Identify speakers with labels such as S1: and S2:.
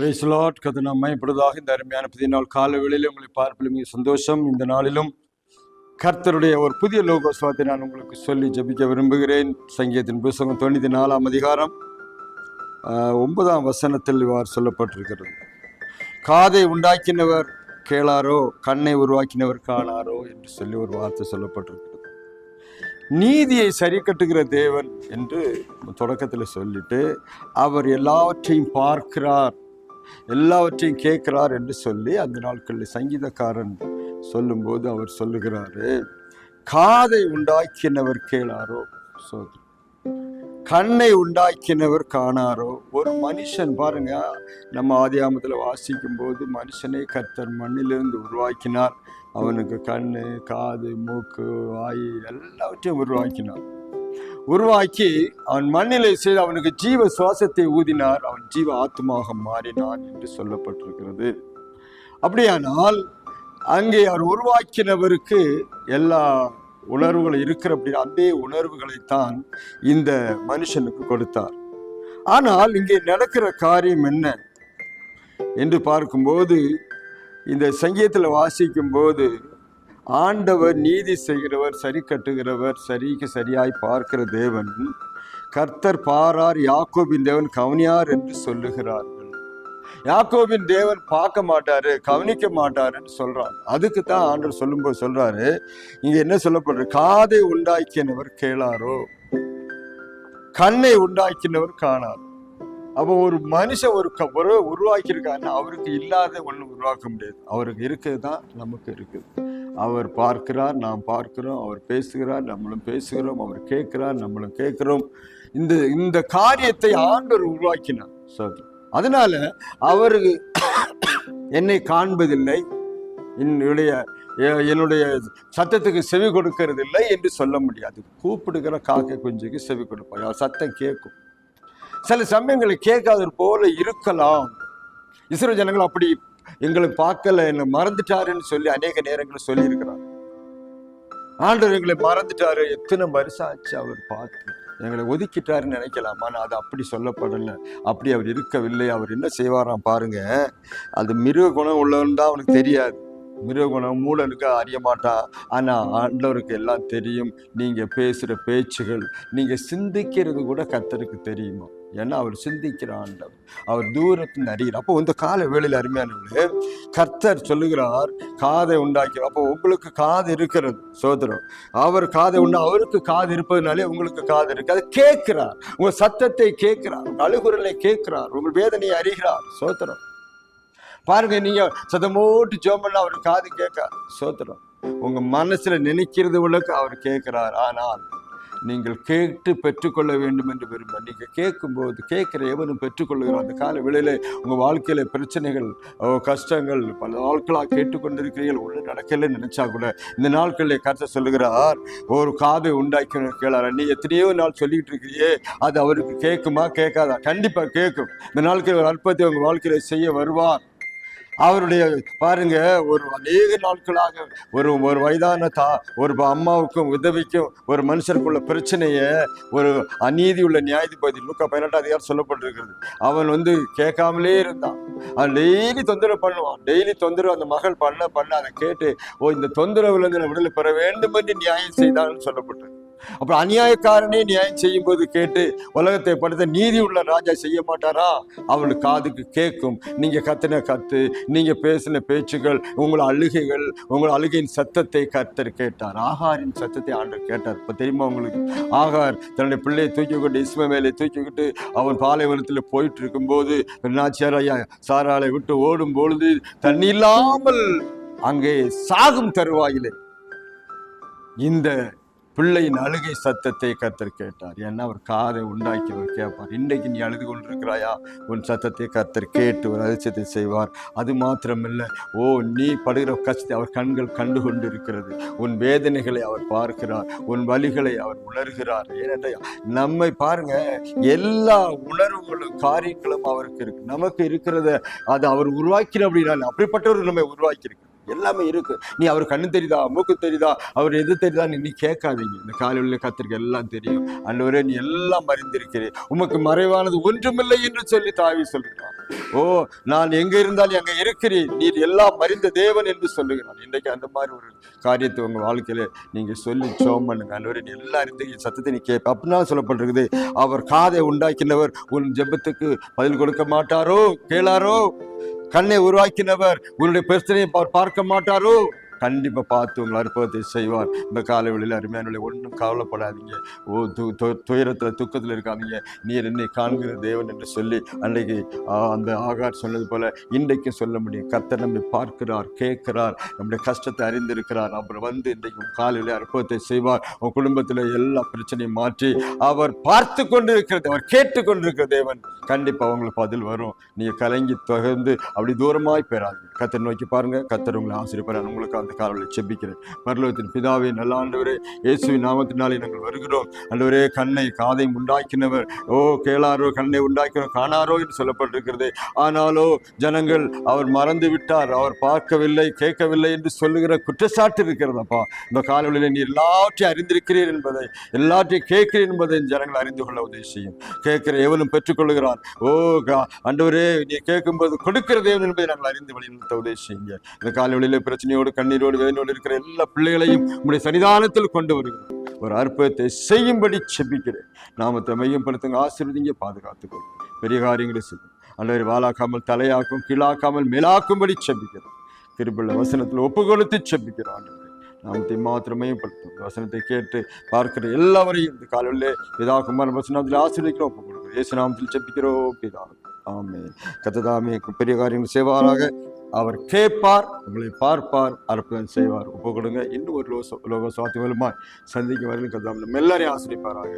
S1: பிரைஸ்லாட் கதை நம்மை இப்பொழுதாக இந்த அருமையான புதிய நாள் காலவேளையில் உங்களை பார்ப்பதில் மிக சந்தோஷம். இந்த நாளிலும் கர்த்தருடைய ஒரு புதிய லோகோஸ்வாத்தை நான் உங்களுக்கு சொல்லி ஜெபிக்க விரும்புகிறேன். சங்கீதத்தின் புஸ்தகம் தொண்ணூற்றி நாலாம் அதிகாரம் ஒன்பதாம் வசனத்தில் இவ்வாறு சொல்லப்பட்டிருக்கிறது. காதை உண்டாக்கினவர் கேளாரோ கண்ணை உருவாக்கினவர் காணாரோ என்று சொல்லி ஒரு வார்த்தை சொல்லப்பட்டிருக்கிறது. நீதியை சரி கட்டுகிற தேவன் என்று தொடக்கத்தில் சொல்லிட்டு அவர் எல்லாவற்றையும் பார்க்கிறார். எல்லாவற்றையும் கேட்கிறார் என்று சொல்லி அந்த நாட்களில் சங்கீதக்காரன் சொல்லும்போது அவர் சொல்லுகிறாரு காதை உண்டாக்கினவர் கேளாரோ? சோதரி கண்ணை உண்டாக்கினவர் காணாரோ? ஒரு மனுஷன் பாருங்க நம்ம ஆதியாமத்தில் வாசிக்கும் போது மனுஷனை கர்த்தர் மண்ணிலிருந்து உருவாக்கினார். அவனுக்கு கண்ணு காது மூக்கு வாய் எல்லாவற்றையும் உருவாக்கினார். உருவாக்கி அவன் மண்ணிலை செய்து அவனுக்கு ஜீவ சுவாசத்தை ஊதினார். அவன் ஜீவ ஆத்மாக மாறினான் என்று சொல்லப்பட்டிருக்கிறது. அப்படியானால் அங்கே அவர் உருவாக்கினவருக்கு எல்லா உணர்வுகள் இருக்கிற அப்படி அதே உணர்வுகளைத்தான் இந்த மனுஷனுக்கு கொடுத்தார். ஆனால் இங்கே நடக்கிற காரியம் என்ன என்று பார்க்கும்போது இந்த சங்கீதத்தில் வாசிக்கும் போது ஆண்டவர் நீதி செய்கிறவர் சரி கட்டுகிறவர் சரிக்கு சரியாய் பார்க்கிற தேவன் கர்த்தர் பாரார் யாக்கோபின் தேவன் கவனியார் என்று சொல்லுகிறார்கள். யாக்கோபின் தேவன் பார்க்க மாட்டாரு கவனிக்க மாட்டாருன்னு சொல்றாங்க அதுக்கு தான் ஆண்டவர் சொல்லும்போது சொல்றாரு இங்க என்ன சொல்லப்படுற காதை உண்டாக்கினவர் கேளாரோ? கண்ணை உண்டாக்கினவர் காணார்? அப்போ ஒரு மனுஷன் ஒரு க- உருவாக்கியிருக்காருன்னா அவருக்கு இல்லாத ஒன்று உருவாக்க முடியாது. அவருக்கு இருக்கிறது தான் நமக்கு இருக்குது. அவர் பார்க்கிறார் நாம் பார்க்கிறோம் அவர் பேசுகிறார் நம்மளும் பேசுகிறோம் அவர் கேட்கிறார் நம்மளும் கேட்கிறோம். இந்த இந்த காரியத்தை ஆண்டவர் உருவாக்கினார். சரி அதனால அவருக்கு என்னை காண்பதில்லை. என்னுடைய என்னுடைய சத்தத்துக்கு செவி கொடுக்கறதில்லை என்று சொல்ல முடியாது. கூப்பிடுகிற காக்கை குஞ்சுக்கு செவி கொடுப்பார். அவர் சத்தம் கேட்கும். சில சமயங்களை கேட்காதது போல இருக்கலாம். இஸ்ரோ ஜனங்கள் அப்படி எங்களை பார்க்கல என்னை மறந்துட்டாருன்னு சொல்லி அநேக நேரங்களில் சொல்லியிருக்கிறார். ஆண்டவர் எங்களை மறந்துட்டாரு. எத்தனை வருஷம் ஆச்சு அவர் பார்த்து எங்களை ஒதுக்கிட்டாருன்னு நினைக்கலாம்? ஆனால் அது அப்படி சொல்லப்படலை. அப்படி அவர் இருக்கவில்லை. அவர் என்ன செய்வாராம் பாருங்க. அது மிருக குணம் உள்ளவன் தான் அவனுக்கு தெரியாது. மிருகுணம் மூடனுக்கு மூலனுக்கு அறிய மாட்டா ஆனால் ஆண்டவருக்கு எல்லாம் தெரியும். நீங்கள் பேசுகிற பேச்சுகள் நீங்கள் சிந்திக்கிறது கூட கர்த்தருக்கு தெரியுமா? ஏன்னா அவர் சிந்திக்கிற ஆண்டவர். அவர் தூரத்தில் அறிகிறார் அப்போ இந்த கால வேளையில் அருமையானவர்களே கர்த்தர் சொல்லுகிறார் காதை உண்டாக்கி அப்போ உங்களுக்கு காது இருக்கிறது சோதரம் அவர் காதை உண்டா அவருக்கு காது இருப்பதுனாலே உங்களுக்கு காது இருக்கு. அதை கேட்கிறார். உங்கள் சத்தத்தை கேட்கிறார். உங்க அழுகுரலை கேட்கிறார். உங்கள் வேதனையை அறிகிறார் சோதரம் பாருங்க நீங்க சதமோட்டு ஜோமல்ல அவர் காது கேட்கார் சோத்திரம். உங்க மனசுல நினைக்கிறது உள்ளக்கு அவர் கேட்கிறார். ஆனால் நீங்கள் கேட்டு பெற்றுக்கொள்ள வேண்டும் என்று விரும்ப நீங்க கேட்கும்போது கேட்கிற எவனும் பெற்றுக்கொள்ளுகிறார். அந்த கால வேளையில உங்க வாழ்க்கையில பிரச்சனைகள் கஷ்டங்கள் பல நாட்களாக கேட்டுக்கொண்டிருக்கிறீர்கள். ஒன்று நடக்கல நினைச்சா கூட இந்த நாட்களில் கருத்தை சொல்லுகிறார் ஒரு காதை உண்டாக்கி கேளார். நீ எத்தனையோ நாள் சொல்லிட்டு இருக்கிறியே அது அவருக்கு கேட்குமா கேட்காதா? கண்டிப்பா கேட்கும். இந்த நாட்களில் ஒரு அற்பத்தை உங்க வாழ்க்கையில செய்ய வருவார். அவருடைய பாருங்க ஒரு அநேக நாட்களாக ஒரு ஒரு வயதான தா ஒரு அம்மாவுக்கும் உதவிக்கும் ஒரு மனுஷருக்குள்ள பிரச்சனையை ஒரு அநீதி உள்ள நியாயாதிபதி நூக்கா பதினெட்டாம் அதிகாரம் சொல்லப்பட்டிருக்கிறது. அவன் வந்து கேட்காமலே இருந்தான். அவன் டெய்லி தொந்தரவு பண்ணுவான். டெய்லி தொந்தரவு அந்த மகள் பண்ண பண்ண அதை கேட்டு ஓ இந்த தொந்தரவுலேருந்து நான் விடுதலை பெற வேண்டும் என்று நியாயம் செய்தான்னு சொல்லப்பட்டது அப்புறம் அநியாயக்காரனே நியாயம் செய்யும் போது கேட்டு உலகத்தை படுத்த நீதி உள்ள ராஜா செய்ய மாட்டாரா? அவளுக்கு காதுக்கு கேட்கும். நீங்க கத்தின கத்து நீங்க பேசின பேச்சுகள் உங்கள் அழுகைகள் உங்கள் அழுகையின் சத்தத்தை கர்த்தர் கேட்டார். ஆகாரின் சத்தத்தை ஆண்டர் கேட்டார். இப்ப தெரியுமா உங்களுக்கு? ஆகார் தன்னுடைய பிள்ளையை தூக்கிக்கிட்டு மேலே தூக்கிக்கிட்டு அவன் பாலைவனத்தில் போயிட்டு இருக்கும்போது நாச்சியார் ஐயா சாராளை விட்டு ஓடும் பொழுது தண்ணி இல்லாமல் அங்கே சாகும் தருவாயிலே. இந்த பிள்ளையின் அழுகை சத்தத்தை கத்தர் கேட்டார். ஏன்னா அவர் காதை உண்டாக்கி அவர் கேட்பார். இன்றைக்கு நீ அழுது கொண்டிருக்கிறாயா? உன் சத்தத்தை கத்தர் கேட்டு ஒரு அதிர்ச்சத்தை செய்வார். அது மாத்திரமில்லை. ஓ நீ படுகிற கஷ்டத்தை அவர் கண்கள் கண்டு கொண்டு இருக்கிறது உன் வேதனைகளை அவர் பார்க்கிறார். உன் வலிகளை அவர் உணர்கிறார். ஏனென்றால் நம்மை பாருங்க எல்லா உணர்வுகளும் காரியங்களும் அவருக்கு இருக்கு. நமக்கு இருக்கிறத அது அவர் உருவாக்கிற அப்படின்னா அப்படிப்பட்டவர் நம்மை உருவாக்கி எல்லாமே இருக்கு. நீ அவர் கண்ணு தெரியுதா? மூக்கு தெரியுதா? அவர் எது தெரியுதா நீ கேட்காதீங்க. இந்த காலையில் கத்திரிக்க எல்லாம் தெரியும். அன்னவரே நீ எல்லாம் அறிந்திருக்கிறேன் உமக்கு மறைவானது ஒன்றுமில்லை என்று சொல்லி தாவி சொல்கிறார். ஓ நான் எங்க இருந்தாலும் அங்க இருக்கிறேன் நீர் எல்லாம் மறிந்த தேவன் என்று சொல்லுகிறான் இன்றைக்கு அந்த மாதிரி ஒரு காரியத்தை உங்க வாழ்க்கையில நீங்க சொல்லி சோம் பண்ணுங்க. அன்னவரே நீ எல்லாம் அறிந்த என் சத்தத்தை நீ கேட்ப. அப்படின்னா சொல்லப்பட்டிருக்குது. அவர் காதை உண்டாக்கினவர் உன் ஜெபத்துக்கு பதில் கொடுக்க மாட்டாரோ? கேளாரோ? கண்ணை உருவாக்கினவர். உன்னுடைய பிரச்சனையை அவர் பார்க்க மாட்டாரோ? கண்டிப்பாக பார்த்து உங்கள் அற்புதத்தை செய்வார். இந்த காலவெளியில் அருமையான ஒன்றும் கவலைப்படாதீங்க. ஓ து துயரத்தில் துக்கத்தில் இருக்காதீங்க. நீர் என்னை காண்கிற தேவன் என்று சொல்லி அன்றைக்கு அந்த ஆகார் சொன்னது போல் இன்றைக்கு சொல்ல முடியும். கர்த்தர் நம்மை பார்க்கிறார் கேட்கிறார் நம்முடைய கஷ்டத்தை அறிந்திருக்கிறார். அப்புறம் வந்து இன்றைக்கு காலையில் அற்புதத்தை செய்வார். உன் குடும்பத்தில் எல்லா பிரச்சனையும் மாற்றி அவர் பார்த்து கொண்டிருக்கிறது அவர் கேட்டு கொண்டிருக்கிற தேவன். கண்டிப்பாக அவங்களுக்கு பதில் வரும். நீங்கள் கலங்கி தொடர்ந்து அப்படி தூரமாய் பெறாதீங்க கத்தர் நோக்கி பாருங்க. கத்தர் உங்களை ஆசிரியப்பார் உங்களுக்கு அந்த காலையில் செபிக்கிறேன். பரலோகத்தின் பிதாவே நல்ல ஆண்டவரே இயேசுவின் நாமத்தினாலே நாங்கள் வருகிறோம். ஆண்டவரே கண்ணை காதை உண்டாக்கினவர். ஓ கேளாரோ கண்ணை உண்டாக்கினோம் காணாரோ என்று சொல்லப்பட்டிருக்கிறது. ஆனாலோ ஜனங்கள் அவர் மறந்து விட்டார். அவர் பார்க்கவில்லை கேட்கவில்லை என்று சொல்லுகிற குற்றச்சாட்டு இருக்கிறதப்பா. இந்த காலவெளியில் நீ எல்லாற்றையும் அறிந்திருக்கிறீர் என்பதை எல்லாற்றையும் கேட்கிறீர் என்பதை ஜனங்கள் அறிந்து கொள்ள உதவி செய்யும். கேட்கிற எவனும் பெற்றுக்கொள்கிறான் ஓ கா- ஆண்டவரே நீ கேட்கும்போது கொடுக்கிற தேவன் என்பதை நாங்கள் அறிந்து வழிநடத்த உதவி செய்யுங்க. இந்த காலவெளியில் பிரச்சனையோடு கண்ணீர் கண்ணீரோடு இருக்கிற எல்லா பிள்ளைகளையும் உங்களுடைய சன்னிதானத்தில் கொண்டு வருகிறோம். ஒரு அற்புதத்தை செய்யும்படி செபிக்கிறேன். நாமத்தை மையப்படுத்துங்க ஆசிரியங்க பாதுகாத்துக்கொள். பெரிய காரியங்களை செய்யும். அல்லது வாழாக்காமல் தலையாக்கும் கீழாக்காமல் மேலாக்கும்படி செபிக்கிறோம். திருப்பிள்ள வசனத்தில் ஒப்பு கொடுத்து செபிக்கிறோம் நாமத்தை மாத்திரமையும் படுத்தும் வசனத்தை கேட்டு பார்க்கிற எல்லாவரையும் இந்த காலையில் பிதா குமார் வசனத்தில் ஆசீர்வதிக்கிறோம் ஒப்பு கொடுக்கிறோம் இயேசு நாமத்தில் செபிக்கிறோம் பிதா ஆமே கத்ததாமே பெரிய காரியங்கள் செய்வாராக. அவர் கேட்பார் உங்களை பார்ப்பார் அற்புதம் செய்வார். ஒப்பு கொடுங்க இன்னும் ஒரு லோக லோக சுவாத்தி வருமா சந்திக்க வரலும் கதாம் நம்ம எல்லாரையும் ஆசிரியப்பாராக.